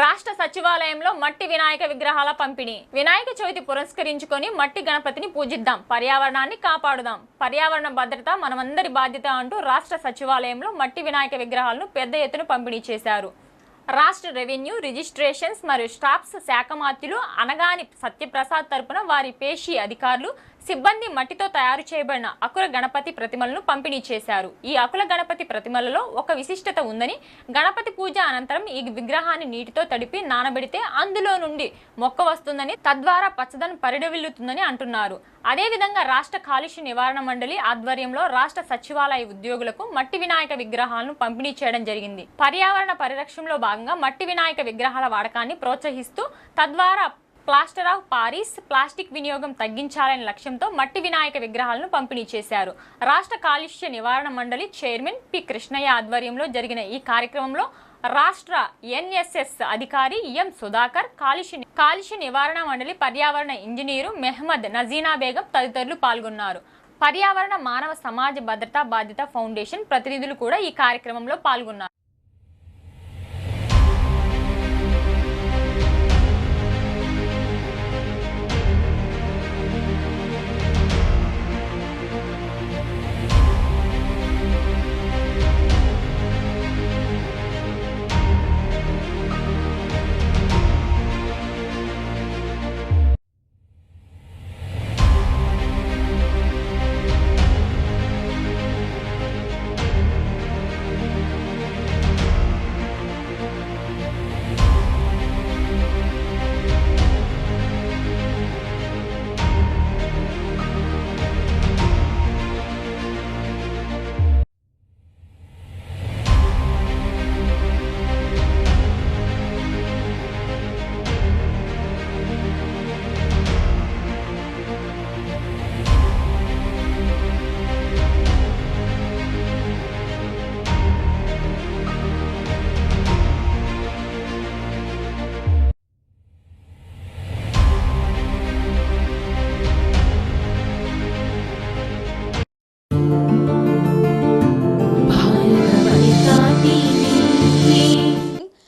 రాష్ట్ర సచివాలయంలో మట్టి వినాయక విగ్రహాల పంపిణీ. వినాయక చవితి పురస్కరించుకొని మట్టి గణపతిని పూజిద్దాం. పర్యావరణాన్ని కాపాడుదాం. పర్యావరణ భద్రత మనమందరి బాధ్యత అంటూ రాష్ట్ర సచివాలయంలో మట్టి వినాయక విగ్రహాలను పెద్ద ఎత్తున పంపిణీ చేశారు. రాష్ట్ర రెవెన్యూ రిజిస్ట్రేషన్స్ మరియు స్టాఫ్స్ శాఖ మాత్యులు అనగాని సత్యప్రసాద్ తరపున వారి పేషీ అధికారులు సిబ్బంది మట్టితో తయారు చేయబడిన అకుల గణపతి ప్రతిమలను పంపిణీ చేశారు. ఈ అకుల గణపతి ప్రతిమలలో ఒక విశిష్టత ఉందని గణపతి పూజ అనంతరం ఈ విగ్రహాన్ని నీటితో తడిపి నానబెడితే అందులో నుండి మొక్క వస్తుందని తద్వారా పచ్చదనం పరిడవిల్లుతుందని అంటున్నారు. అదేవిధంగా రాష్ట్ర కాలుష్య నివారణ మండలి ఆధ్వర్యంలో రాష్ట్ర సచివాలయ ఉద్యోగులకు మట్టి వినాయక విగ్రహాలను పంపిణీ చేయడం జరిగింది. పర్యావరణ పరిరక్షణలో భాగంగా మట్టి వినాయక విగ్రహాల వాడకాన్ని ప్రోత్సహిస్తూ తద్వారా ప్లాస్టర్ ఆఫ్ పారిస్ ప్లాస్టిక్ వినియోగం తగ్గించాలనే లక్ష్యంతో మట్టి వినాయక విగ్రహాలను పంపిణీ చేశారు. రాష్ట్ర కాలుష్య నివారణ మండలి చైర్మన్ పి. కృష్ణయ్య ఆధ్వర్యంలో జరిగిన ఈ కార్యక్రమంలో రాష్ట్ర ఎన్ఎస్ఎస్ అధికారి ఎం. సుధాకర్ కాలుష్య కాలుష్య నివారణ మండలి పర్యావరణ ఇంజనీరు మెహమ్మద్ నజీనా బేగం తదితరులు పాల్గొన్నారు. పర్యావరణ మానవ సమాజ భద్రతా బాధ్యత ఫౌండేషన్ ప్రతినిధులు కూడా ఈ కార్యక్రమంలో పాల్గొన్నారు.